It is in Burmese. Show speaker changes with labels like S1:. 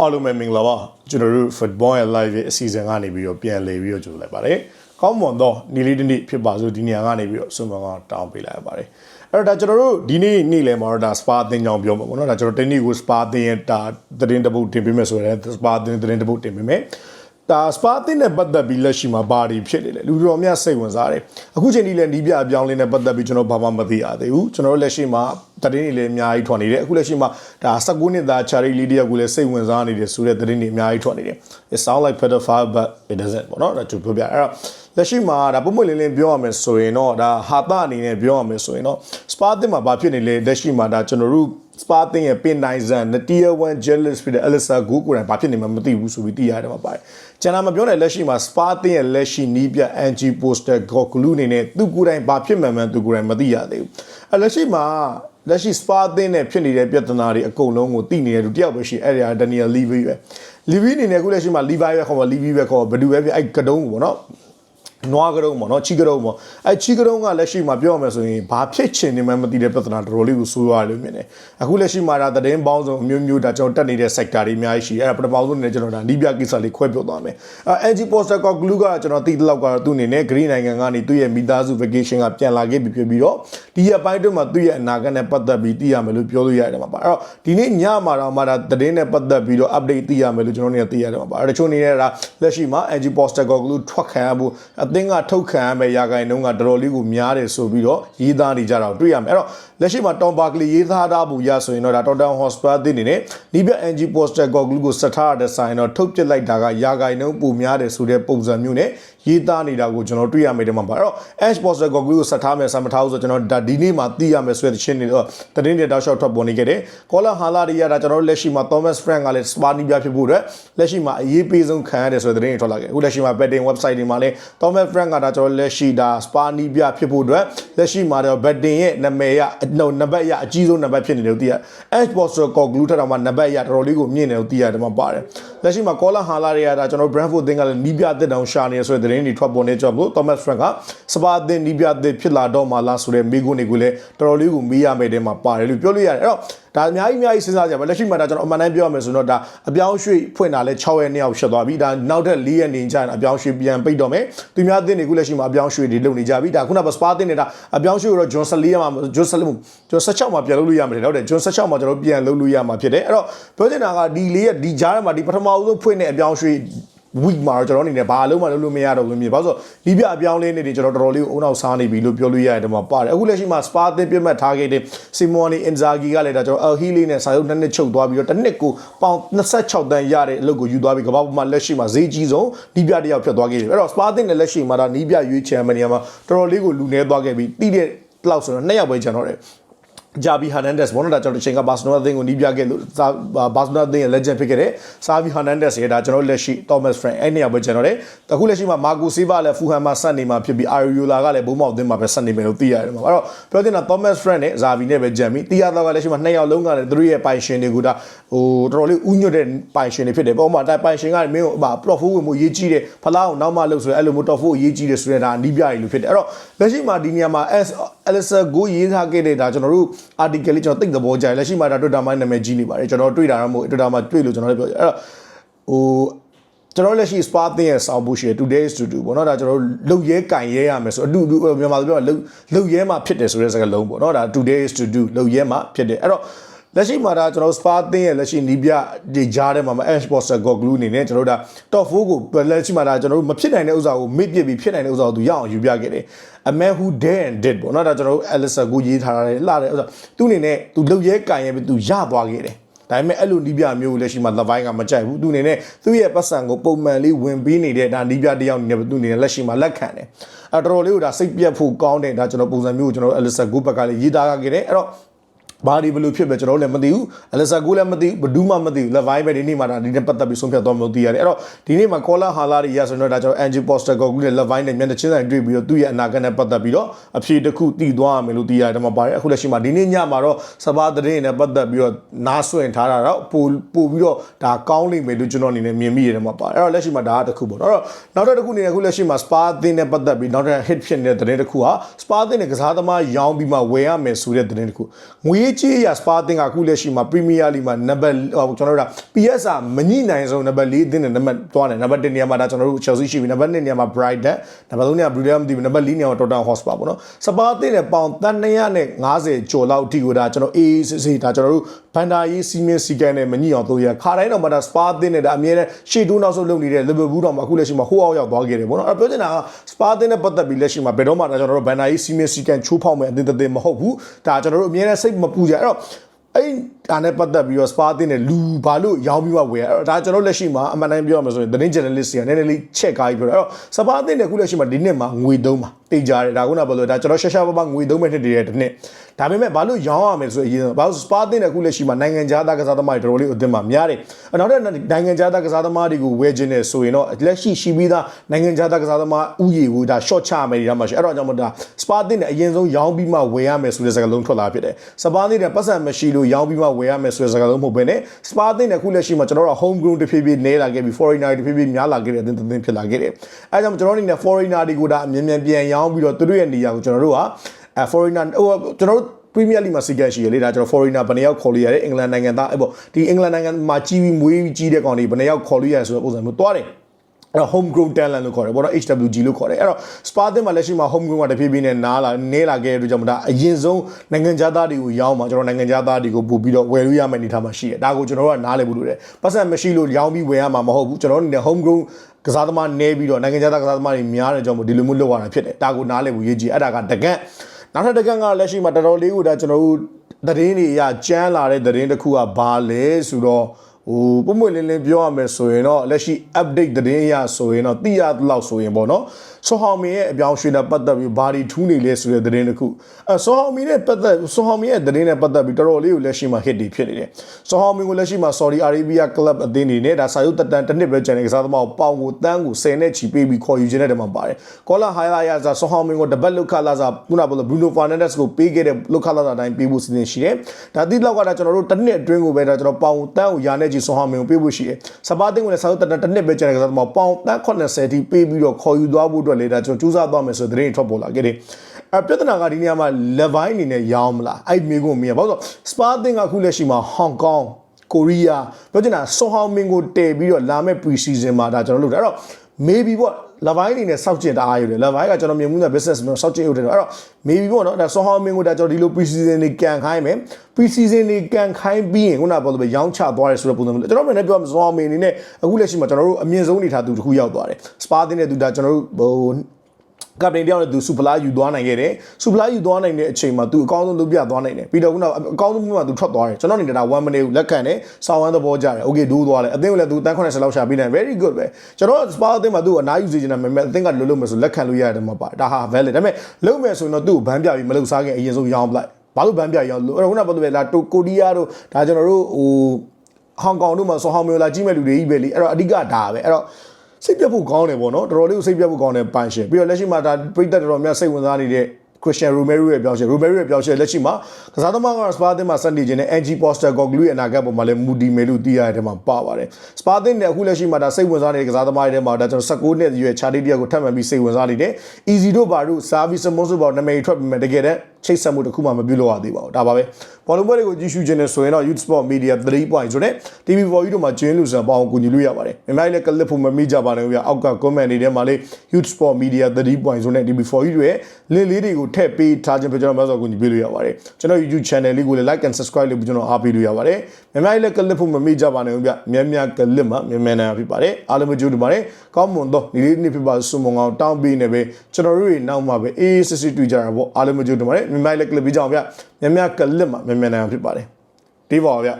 S1: အားလုံးပဲမင်္ဂလာပါကျွန်တော်တို့ football ရဲ့ live ရဲ့အစီအစဉ်ကနေပြီးတော့ပြန်လည်ပြီးတော့ကြိုလိုက်ပါတယ်ကောင်းမွန်တော့နေ့လေးတစ်နေ့ဖြစ်ပါစို့ဒီနေရာကနေပြီးတော့ဆွမ်းမကောင်းတောင်းပေးလိုက်ရပါတယ်အဲ့တော့ဒါကျွန်တော်တို့ဒီနေ့နေ့လယ်မှာတော့ဒါ spa အသင်းကြောင်းပြောမှာပေါ့နော်ဒါကျွန်တော် technique ကို spa အသင်းရဲ့ဒါသတင်းတစ်ပုဒ်တင်ပေးမယ်ဆိုရင် spa အသင်းသတင်းတစ်ပုဒ်တင်ပေးမယ် ဒါစပါတင်နဲ့ပတ်သက်ပြီးလက်ရှိမှာဘာတွေဖြစ်နေလဲလူတော်များစိတ်ဝင်စားတယ်အခုချိန်ထိလည်းနီးပြအပြောင်းလေးနဲ့ပတ်သက်ပြီးကျွန်တော်ဘာမှမသိရသေးဘူးကျွန်တော်တို့လက်ရှိမှာတရင်တွေလည်းအများကြီးထွက်နေတယ်အခုလက်ရှိမှာဒါ19နှစ်သား charity လေးတယောက်ကိုလည်းစိတ်ဝင်စားနေတယ်ဆိုတဲ့တရင်တွေအများကြီးထွက်နေတယ် it sound like pedophile but it doesn't ပေါ့နော်ဒါသူပြောပြအဲ့တော့လက်ရှိမှာဒါပုံမှန်လင်းလင်းပြောရမယ်ဆိုရင်တော့ဒါဟာတာအနေနဲ့ပြောရမယ်ဆိုရင်တော့စပါတင်မှာဘာဖြစ်နေလဲလက်ရှိမှာဒါကျွန်တော်တို့ စပါတင်ရဲ့ပင်နိုင်ဇန် tier 1 jealous ဖြစ်တဲ့ Elisa Go ကိုယ်တိုင်ဘာဖြစ်နေမှမသိဘူးဆိုပြီးသိရတယ်မှာပါတယ်။ကျွန်တော်မပြောတဲ့လက်ရှိမှာစပါတင်ရဲ့လက်ရှိနီးပြ anti poster gokulu အနေနဲ့သူကိုယ်တိုင်ဘာဖြစ်မှန်းမှန်းသူကိုယ်တိုင်မသိရသေးဘူး။အဲလက်ရှိမှာလက်ရှိစပါတင်နဲ့ဖြစ်နေတဲ့ပြဿနာတွေအကုန်လုံးကိုသိနေတဲ့လူတယောက်ပဲရှိအဲ့ဒါဒနီယယ်လီဗီပဲ။လီဗီအနေနဲ့အခုလက်ရှိမှာလီဗိုင်ပဲခေါ်ပါလီဗီပဲခေါ်ဘယ်သူပဲဖြစ်အဲ့ကတုံးကိုပေါ့နော်။ နွားကတုံးပေါ့နော်ချီကတုံးပေါ့အဲချီကတုံးကလက်ရှိမှာပြောရမယ်ဆိုရင်ဘာဖြစ်ချင်နေမှမသိတဲ့ပြဿနာတော်တော်လေးကိုဆိုးရတယ်လို့မြင်တယ်အခုလက်ရှိမှာဒါသတင်းပေါင်းစုံအမျိုးမျိုးဒါကျွန်တော်တက်နေတဲ့ sector တွေအများကြီးရှိတယ်အဲ့ဒါပထမဆုံးနေကျွန်တော်ဒါနီးပြကိစ္စလေးခွဲပြောသွားမယ်အဲ NG Poster Cock Glue ကကျွန်တော်သိတဲ့လောက်ကတော့သူ့အနေနဲ့ Green နိုင်ငံကနေသူ့ရဲ့မိသားစု vacation ကပြန်လာခဲ့ပြီဖြစ်ပြီးတော့ဒီရက်ပိုင်းတွင်းမှာသူ့ရဲ့အနာဂတ်နဲ့ပတ်သက်ပြီးသိရမယ်လို့ပြောလို့ရတယ်မှာပါအဲ့တော့ဒီနေ့ညမှာတော့မှဒါသတင်းနဲ့ပတ်သက်ပြီးတော့ update သိရမယ်လို့ကျွန်တော်တို့နေသိရတယ်မှာပါအဲ့တချို့နေတဲ့ဒါလက်ရှိမှာ NG Poster Cock Glue ထွက်ခံရဖို့အသင်းကထုတ်ခံရမယ့်ရာဂိုင်နှုန်းကတော်တော်လေးကိုများတယ်ဆိုပြီးတော့ရေးသားနေကြတာကိုတွေ့ရမယ်အဲ့တော့ လက်ရှိမှာ Tom Barkley ရေးသားထားဖို့ရဆိုရင်တော့ဒါ Tottenham Hotspur အသင်းအနေနဲ့ဒီပြ NG Poster Cock Glue ကိုစက်ထားရတဲ့ဆိုင်တော့ထုတ်ပစ်လိုက်တာကရာဂိုင်နှုန်းပိုများတယ်ဆိုတဲ့ပုံစံမျိုးနဲ့ရေးသားနေတာကိုကျွန်တော်တွေ့ရမယ်တဲ့မှာပါအဲ့တော့ Ash Poster Cock Glue ကိုစက်ထားမယ်ဆမ်မထားဘူးဆိုကျွန်တော်ဒါဒီနေ့မှာသိရမယ်ဆိုတဲ့ချင်းတွေတော့တရင်တွေတောက်လျှောက်ထွက်ပေါ်နေခဲ့တယ်ကောလာဟာလာတွေရတာကျွန်တော်တို့လက်ရှိမှာ Thomas Frank ကလည်း Spani ပြဖြစ်ဖို့အတွက်လက်ရှိမှာအရေးပေးဆုံးခံရတယ်ဆိုတဲ့တရင်တွေထွက်လာခဲ့အခုလက်ရှိမှာ betting website တွေမှာလည်း Thomas Frank ကဒါကျွန်တော်လက်ရှိဒါ Spani ပြဖြစ်ဖို့အတွက်လက်ရှိမှာတော့ betting ရဲ့နာမည်ရနှုတ်နံပါတ်ရအကြီးဆုံးနံပါတ်ဖြစ်နေတယ်လို့သိရ Ash Poster Cock Glue ထက်တော့မှနံပါတ်ရတော်တော်လေးကိုမြင့်တယ်လို့သိရတယ်မှာပါတယ်လက်ရှိမှာ Colin Hala တွေကဒါကျွန်တော် Brentford သင်းကလည်းနီးပြတစ်တောင်ရှာနေရဆိုတဲ့သတင်းတွေထွက်ပေါ်နေကြလို့ Thomas Frank ကစပါအသင်းနီးပြတစ်ဖြစ်လာတော့မှလားဆိုတဲ့မိကုန်းတွေကိုလည်းတော်တော်လေးကိုမေးရမယ်တဲ့မှာပါတယ်လို့ပြောလို့ရတယ်အဲ့တော့ ဒါအများကြီးအများကြီးစဉ်းစားကြပါလက်ရှိမှာဒါကျွန်တော်အမှန်တမ်းပြောရမယ်ဆိုတော့ဒါအပြောင်းရွှေ့ဖွင့်တာလဲ6ရက်နှစ်ယောက်ဖြစ်သွားပြီဒါနောက်ထပ်4ရက်နေကြရင်အပြောင်းရွှေ့ပြန်ပိတ်တော့မယ်သူများအသင်းတွေကလက်ရှိမှာအပြောင်းရွှေ့တွေလုပ်နေကြပြီဒါခုနကစပါအသင်းနေတာအပြောင်းရွှေ့တော့ John 14ရက်မှာ John 14ကျွန်တော်16မှာပြန်လုပ်လို့ရမယ်ဟုတ်တယ် John 16မှာကျွန်တော်ပြန်လုပ်လို့ရမှာဖြစ်တယ်အဲ့တော့ပြောချင်တာကဒီလေးရက်ဒီကြားထဲမှာဒီပထမဆုံးဖွင့်တဲ့အပြောင်းရွှေ့ week မှာတော့ကျွန်တော်အနေနဲ့ဘာအလုံးမလုပ်လို့မရတော့ဘူးမြင်ဘာလို့ဆိုဒီပြအပြောင်းလဲနေတယ်ကျွန်တော်တော်တော်လေးကိုအုံနောက်စားနေပြီလို့ပြောလို့ရတယ်ဒီမှာပါတယ်အခုလက်ရှိမှာ spa သစ်ပြတ်မှတ်ထားခဲ့တဲ့ Simone Inzaghi ကလည်းဒါကျွန်တော် El Hilly နဲ့စာရုပ်နှစ်နှစ်ချုပ်သွားပြီးတော့တစ်နှစ်ကိုပေါင်26တန်းရတဲ့အလုပ်ကိုယူသွားပြီးကမ္ဘာပေါ်မှာလက်ရှိမှာဈေးကြီးဆုံးဒီပြတစ်ယောက်ဖြစ်သွားခဲ့တယ်အဲ့တော့ spa သစ်နဲ့လက်ရှိမှာဒါနီးပြရွေးချယ်မနေရာမှာတော်တော်လေးကိုလူနေသွားခဲ့ပြီးတိတဲ့လောက်ဆိုတော့နှစ်ယောက်ပဲကျန်တော့တယ် ဂျာဘီဟာနန်ဒက်စ်ဘောနော်ဒါကျွန်တော်တစ်ချိန်ကဘာစနိုအသင်းကိုနီးပြခဲ့လို့ဘာစနိုအသင်းရဲ့ legend ဖြစ်ခဲ့တဲ့ဆာဗီဟာနန်ဒက်စ်ရဲ့ဒါကျွန်တော်လက်ရှိ Thomas Frank အဲ့နေရာပဲကျွန်တော်တယ်အခုလက်ရှိမှာမာကူစီဗာလည်းဖူဟန်မှာဆက်နေမှာဖြစ်ပြီးအာရီယိုလာကလည်းဘုံမောက်အသင်းမှာပဲဆက်နေမယ်လို့သိရတယ်မှာအဲ့တော့ပြောချင်တာ Thomas Frank နဲ့ဇာဗီနဲ့ပဲဂျန်ပြီးတီးရတော့ကလက်ရှိမှာနှစ်ယောက်လုံးကလည်းသူတို့ရဲ့ပိုင်ရှင်တွေကဒါဟိုတော်တော်လေးဥညွတ်တဲ့ပိုင်ရှင်တွေဖြစ်တယ်ပေါ့မှာတိုင်ပိုင်ရှင်ကမင်းကိုဟာပလော့ဖိုးဝင်မှုရေးကြီးတယ်ဖလားအောင်နောက်မှလုပ်ဆိုအဲ့လိုမျိုးတော့ဖိုးရေးကြီးတယ်ဆိုတဲ့ဒါနီးပြရီလို့ဖြစ်တယ်အဲ့တော့လက်ရှိမှာဒီနေရာမှာ S Elisa ကိုရေးထားခဲ့တဲ့ဒါကျွန်တော်တို့ article လေးကျွန်တော်သိသဘောကျတယ်လက်ရှိမှာဒါ Twitter မှာနာမည်ကြီးနေပါတယ်ကျွန်တော်တွေ့တာတော့မဟုတ် Twitter မှာတွေ့လို့ကျွန်တော်လည်းပြောအဲ့တော့ဟိုကျွန်တော်လက်ရှိ spa သင်းရဲ့စောင်းဖို့ရှိတယ် today is to do ပေါ့နော်ဒါကျွန်တော်လုတ်ရဲကင်ရဲရမယ်ဆိုအတူတူမြန်မာလိုပြောလုတ်လုတ်ရဲမှာဖြစ်တယ်ဆိုတဲ့စကားလုံးပေါ့နော်ဒါ today is to do လုတ်ရဲမှာဖြစ်တယ်အဲ့တော့ လက်ရှိမှာဒါကျွန်တော် spa သင်းရဲ့လက်ရှိနီးပြဒီကြားထဲမှာ ash poster go glue အနေနဲ့ကျွန်တော်တို့ဒါ top 4ကိုလက်ရှိမှာဒါကျွန်တော်တို့မဖြစ်နိုင်တဲ့ဥစ္စာကိုမေ့ပြစ်ပြီးဖြစ်နိုင်တဲ့ဥစ္စာကိုသူရအောင်ယူပြခဲ့တယ် a man who dare and did ပေါ့နော်ဒါကျွန်တော်တို့ Alisa ကိုရေးထားတယ်လှတယ်ဥစ္စာသူအနေနဲ့သူလုတ်ရဲကင်ရဲပြီးသူရသွားခဲ့တယ်ဒါပေမဲ့အဲ့လိုနီးပြမျိုးကိုလက်ရှိမှာ the vine ကမကြိုက်ဘူးသူအနေနဲ့သူ့ရဲ့ပတ်စံကိုပုံမှန်လေးဝင်ပြီးနေတဲ့ဒါနီးပြတစ်ယောက်အနေနဲ့သူအနေနဲ့လက်ရှိမှာလက်ခံတယ်အဲ့တော်တော်လေးကိုဒါစိတ်ပြတ်ဖို့ကောင်းတယ်ဒါကျွန်တော်ပုံစံမျိုးကိုကျွန်တော် Alisa ကိုဘက်ကလေးရေးသားခဲ့တယ်အဲ့တော့ ဘာဒီဘယ်လိုဖြစ်ပဲကျွန်တော်လည်းမသိဘူးအလက်ဆာကိုလည်းမသိဘူးဘဒူးမှမသိဘူးလက်ဝိုင်းပဲဒီနေ့မှဒါဒီနေ့ပတ်သက်ပြီးဆုံးဖြတ်သွားမှသိရတယ်အဲ့တော့ဒီနေ့မှာကောလာဟာလာတွေရဆိုတော့ဒါကျွန်တော် Angie Poster ကိုကူးတဲ့လက်ဝိုင်းနဲ့မျက်နှာချင်းဆိုင်တွေ့ပြီးတော့သူ့ရဲ့အနာဂတ်နဲ့ပတ်သက်ပြီးတော့အဖြေတစ်ခုတည်သွားရမယ်လို့သိရတယ်မှာပါတယ်အခုလက်ရှိမှာဒီနေ့ညမှာတော့စပါးသတင်းနဲ့ပတ်သက်ပြီးတော့နားဆွင့်ထားတာတော့ပို့ပို့ပြီးတော့ဒါကောင်းလိမ့်မယ်လို့ကျွန်တော်အနေနဲ့မြင်မိရတယ်မှာပါတယ်အဲ့တော့လက်ရှိမှာဒါကတစ်ခုပေါ့နော်အဲ့တော့နောက်တစ်ခုအနေနဲ့အခုလက်ရှိမှာ Spa အသင်းနဲ့ပတ်သက်ပြီးနောက်ထပ် hit ဖြစ်နေတဲ့သတင်းတစ်ခုဟာ Spa အသင်းနဲ့ကစားသမားရောင်းပြီးမှဝယ်ရမယ်ဆိုတဲ့သတင်းတစ်ခုငွေရေးကြီးရစပါတင်ကအခုလက်ရှိမှာပရီးမီးယားလိမှာနံပါတ်ကျွန်တော်တို့က PSR မညှိနိုင်ဆုံးနံပါတ်၄အသင်းနဲ့နံပါတ်သွားတယ်နံပါတ်1နေရာမှာဒါကျွန်တော်တို့ Chelsea ရှိပြီနံပါတ်2နေရာမှာ Brighton နံပါတ်3နေရာ Brunel မသိဘူးနံပါတ်4နေရာမှာ Tottenham Hotspur ပေါ့နော်စပါတင်နဲ့ပေါင်တန်250ကျော်လောက်အထိကိုဒါကျွန်တော်အေးစစ်စစ်ဒါကျွန်တော်တို့ဘန်ဒါရေးစီမင်းစီကန်နဲ့မညှိအောင်တို့ရခါတိုင်းတော့မှဒါစပါတင်နဲ့ဒါအမြဲတမ်းရှေ့တိုးနောက်ဆုတ်လုပ်နေတဲ့ Liverpool တော့မှအခုလက်ရှိမှာဟိုအောက်ရောက်သွားခဲ့တယ်ပေါ့နော်အဲ့ပြောချင်တာကစပါတင်နဲ့ပတ်သက်ပြီးလက်ရှိမှာဘယ်တော့မှဒါကျွန်တော်တို့ဘန်ဒါရေးစီမင်းစီကန်ချိုးဖောက်မဲ့အသင်းတစ်သင်းမဟုတ်ဘူးဒါကျွန်တော်တို့အမြဲတမ်းစိတ်မပူကြအဲ့တော့အဲ့ဒါနဲ့ပတ်သက်ပြီးတော့စပါတင်နဲ့လူဘာလို့ရောင်းပြီးမှဝယ်အဲ့တော့ဒါကျွန်တော်လက်ရှိမှာအမှန်တိုင်းပြောရမှာဆိုရင်သတင်း journalist တွေကနည်းနည်းလေးချက်ကားပြီးပြောတယ်အဲ့တော့စပါတင်နဲ့ခုလက်ရှိမှာဒီနှစ်မှာငွေသုံးပါတေးကြတယ်ဒါကုနာဘယ်လိုဒါကျွန်တော်ရှာရှာပါပါငွေသုံးမဲ့နှစ်တည်းတဲ့တစ်နှစ် ဒါပေမဲ့ဘာလို့ရောင်းရမယ်ဆိုရင်ဘာလို့စပါတင်နဲ့ခုလက်ရှိမှာနိုင်ငံခြားသားကစားသမားတွေတော်တော်လေးအသင်းမှာများတယ်အဲ့နောက်တဲ့နိုင်ငံခြားသားကစားသမားတွေကိုဝယ်ခြင်းနဲ့ဆိုရင်တော့လက်ရှိရှိပြီးသားနိုင်ငံခြားသားကစားသမားဥယျာဉ်ကိုဒါ short ချမယ်ဒီမှာရှိအဲ့တော့ကြောင့်မို့ဒါစပါတင်နဲ့အရင်ဆုံးရောင်းပြီးမှဝယ်ရမယ်ဆိုတဲ့စကားလုံးထွက်လာဖြစ်တယ်စပါတင်နဲ့ပတ်စံမရှိလို့ရောင်းပြီးမှဝယ်ရမယ်ဆိုတဲ့စကားလုံးမဟုတ်ဘဲနဲ့စပါတင်နဲ့ခုလက်ရှိမှာကျွန်တော်တို့ home grown တဖြည်းဖြည်းနေလာခဲ့ပြီး foreigner တဖြည်းဖြည်းများလာခဲ့တဲ့အသင်းတစ်သင်းဖြစ်လာခဲ့တယ်အဲကြောင့်ကျွန်တော်အနေနဲ့ foreigner တွေကိုဒါအမြင်မြန်ပြန်ရောင်းပြီးတော့သူတို့ရဲ့နေရာကိုကျွန်တော်တို့က အဲ foreigner ဟိုကျွန်တော်တို့ Premier League မှာစီကက်ရှိရလေဒါကျွန်တော် foreigner ဘယ်နှယောက်ခေါ်လို့ရတယ်အင်္ဂလန်နိုင်ငံသားအဲ့ပေါ့ဒီအင်္ဂလန်နိုင်ငံမှာကြီးပြီးမွေးပြီးကြီးတဲ့ကောင်တွေဘယ်နှယောက်ခေါ်လို့ရတယ်ဆိုတဲ့ပုံစံမျိုးသွားတယ်အဲ့တော့ home grown talent လို့ခေါ်တယ်ပေါ့နော် HWG လို့ခေါ်တယ်အဲ့တော့ Spa တင်မှာလက်ရှိမှာ home grown ကတဖြည်းဖြည်းနဲ့နားလာနေလာခဲ့တဲ့အတွက်ကြောင့်မဒါအရင်ဆုံးနိုင်ငံခြားသားတွေကိုရောင်းမှာကျွန်တော်နိုင်ငံခြားသားတွေကိုပို့ပြီးတော့ဝယ်လို့ရမယ့်အနေအထားမှာရှိတယ်ဒါကိုကျွန်တော်တို့ကနားလည်ဖို့လိုတယ်ပတ်စံမရှိလို့ရောင်းပြီးဝယ်ရမှာမဟုတ်ဘူးကျွန်တော်တို့အနေနဲ့ home grown ကစားသမားနေပြီးတော့နိုင်ငံခြားသားကစားသမားတွေများတဲ့ကြောင့်မို့ဒီလိုမျိုးလုပ်ရတာဖြစ်တယ်ဒါကိုနားလည်ဖို့ရေးကြည့်အဲ့ဒါကတကန့် နောက်ထပ်တကန့်ကလက်ရှိမှာတော်တော်လေးကိုဒါကျွန်တော်တို့သတင်းတွေအရကြမ်းလာတဲ့သတင်းတစ်ခုကဘာလဲဆိုတော့ဟိုပုံမှန်လင်းလင်းပြောရမယ်ဆိုရင်တော့လက်ရှိ update သတင်းအရဆိုရင်တော့သိရသလောက်ဆိုရင်ပေါ့နော်ဆောဟောင်မင်းရဲ့အပြောင်းရွှေ့နဲ့ပတ်သက်ပြီးဘာတွေထူးနေလဲဆိုတဲ့သတင်းတစ်ခုအဲဆောဟောင်မင်းနဲ့ပတ်သက်ဆောဟောင်မင်းရဲ့သတင်းနဲ့ပတ်သက်ပြီးတော်တော်လေးကိုလက်ရှိမှာ hit တွေဖြစ်နေတယ်ဆောဟောင်မင်းကိုလက်ရှိမှာ Saudi Arabia Club အသင်းတွေနဲ့ဒါစာရုပ်တက်တန်တစ်နှစ်ပဲကျန်တဲ့ကစားသမားကိုပေါင်ကိုတန်းကို10နဲ့ချီပေးပြီးခေါ်ယူခြင်းတဲ့တမှာပါတယ်ကောလာဟာယာယာဇာဆောဟောင်မင်းကိုတပတ်လောက်ခလာစာခုနကပြောလို့ Bruno Fernandes ကိုပေးခဲ့တဲ့လောက်ခလာစာတိုင်းပေးဖို့စီစဉ်ရှိတယ်ဒါတိလောက်ကဒါကျွန်တော်တို့တစ်နှစ်အတွင်းကိုပဲဒါကျွန်တော်ပေါင်တန်းကိုယာနဲ့ချီဆောဟောင်မင်းကိုပေးဖို့ရှိတယ်စပါတင်ကိုလည်းစာရုပ်တက်တန်တစ်နှစ်ပဲကျန်တဲ့ကစားသမားပေါင်တန်း80ထိပေးပြီးတော့ခေါ်ယူသွားဖို့အတွက်လေဒါကျွန်တော်စူးစမ်းသွားမယ်ဆိုတဲ့သတင်းထွက်ပေါ်လာခဲ့တယ်အပြဿနာကဒီနေရာမှာ level အနေနဲ့ရောင်းမလားအဲ့မိကုန်းမင်းဘာလို့စပါတင်ကအခုလက်ရှိမှာဟောင်ကောင်ကိုရီးယားပြောချင်တာဆောဟောင်မင်းကိုတည်ပြီးတော့လာမဲ့ pre season မှာဒါကျွန်တော်လုပ်တယ်အဲ့တော့ maybe ပေါ့ level အနေနဲ့စောက်ကျင်တအားရတယ် level ကကျွန်တော်မြင်မှုနဲ့ business မျိုးစောက်ကျင်ရုပ်တယ်အဲ့တော့ maybe ပေါ့နော်ဒါဆောဟောင်မင်းကိုဒါကျွန်တော်ဒီလို pre season တွေကန်ခိုင်းမယ် pre season တွေကန်ခိုင်းပြီးရင်ခုနကပြောလို့ပဲရောင်းချသွားတယ်ဆိုတဲ့ပုံစံမျိုးကျွန်တော်လည်းပြောမှာဆောဟောင်မင်းအနေနဲ့အခုလက်ရှိမှာကျွန်တော်တို့အမြင့်ဆုံးအနေထားသူတစ်ခုရောက်သွားတယ် spa တင်တဲ့သူဒါကျွန်တော်တို့ဟို ကပတိန်တယောက်နဲ့သူစူပလာယူသွားနိုင်ခဲ့တယ်စူပလာယူသွားနိုင်တဲ့အချိန်မှာသူအကောင်းဆုံးလုပ်ပြသွားနိုင်တယ်ပြီးတော့ခုနအကောင်းဆုံးမှုမှာသူထွက်သွားတယ်ကျွန်တော်နေတာ1 minute ကိုလက်ခံတယ်ဆောင်းဝမ်းသဘောကျတယ် okay ဒိုးသွားတယ်အသင်းကလည်းသူတန်း80လောက်ရှာပေးတယ် very good ပဲကျွန်တော်စပါအသင်းမှာသူ့ကိုအနားယူစေချင်တာမမဲ့အသင်းကလုံးလုံးမယ်ဆိုလက်ခံလို့ရတယ်မှာပါဒါဟာ valid ဒါပေမဲ့လုံးမယ်ဆိုရင်တော့သူ့ကိုဘန်းပြပြီးမလုပ်စားခင်အရင်ဆုံးရောင်းပလိုက်ဘာလို့ဘန်းပြရောင်းလို့အဲ့တော့ခုနကပြောလို့ပဲလာကိုရီးယားတို့ဒါကျွန်တော်တို့ဟိုဟောင်ကောင်တို့မှာဆိုဟောင်မျိုးလာကြီးမဲ့လူတွေကြီးပဲလေအဲ့တော့အဓိကဒါပဲအဲ့တော့ စိတ်ပြတ်ဖို့ကောင်းတယ်ပေါ့နော်တော်တော်လေးကိုစိတ်ပြတ်ဖို့ကောင်းတယ်ပန်ရှင်ပြီးတော့လက်ရှိမှာဒါပြိသက်တော်တော်များစိတ်ဝင်စားနေတဲ့ Christian Romero ရဲ့ပြောင်းချက် Romero ရဲ့ပြောင်းချက်လက်ရှိမှာကစားသမားက Spa တင်မှာစနေခြင်းနဲ့ NG Poster Goglu ရဲ့အနာဂတ်ပေါ်မှာလည်းမူဒီမယ်လို့သိရတဲ့မှာပါပါတယ် Spa တင်နဲ့အခုလက်ရှိမှာဒါစိတ်ဝင်စားနေတဲ့ကစားသမားတွေထဲမှာဒါကျွန်တော်16နှစ်ရွယ် Charlie တယောက်ကိုထပ်မံပြီးစိတ်ဝင်စားနေတယ် Easy တို့ဘာတို့ Service Mosu ဘောနာမည်ထွက်ပြီးမှတကယ်တမ်းချိတ်ဆက်မှုတစ်ခုမှမပြုလုပ်ရသေးပါဘူးဒါပါပဲဘောလုံးပွဲတွေကိုကြည့်ရှုခြင်းနဲ့ဆိုရင်တော့ Youth Sport Media 3 point ဆိုတဲ့ TV4 တို့မှာကျင်းလို့ဆိုပေါအောင်ကူညီလို့ရပါတယ်မြန်မာလည်းကလစ်ဖို့မမိကြပါနဲ့ဗျာအောက်က comment တွေထဲမှာလေ Youth Sport Media 3 point ဆိုတဲ့ TV4 တို့ရဲ့ link လေးတွေကိုထည့်ပေးထားခြင်းဖြစ်ကျွန်တော်မျိုးဆိုကူညီပေးလို့ရပါတယ်ကျွန်တော် YouTube channel လေးကိုလည်း like and subscribe လုပ်ပြီးကျွန်တော်အားပေးလို့ရပါတယ်မြန်မာလည်းကလစ်ဖို့မမိကြပါနဲ့ဗျာမြန်မြန်ကလစ်မှာမြန်မြန်နာဖြစ်ပါတယ်အားလုံးကြိုးတူပါတယ်ကောင်းမွန်တော့ဒီလေးနေ့ဖြစ်ပါဆုမွန်အောင်တောင်းပေးနေပဲကျွန်တော်တို့တွေနောက်မှာပဲအေးစစ်စစ်တွေ့ကြတာပေါ့အားလုံးကြိုးတူပါတယ်မြန်မာလည်းကလစ်ပြီးကြအောင်ဗျာမြန်မြန်ကလစ်မှာမြန်မြန်နာဖြစ်ပါတယ်ဒီပါဗျာ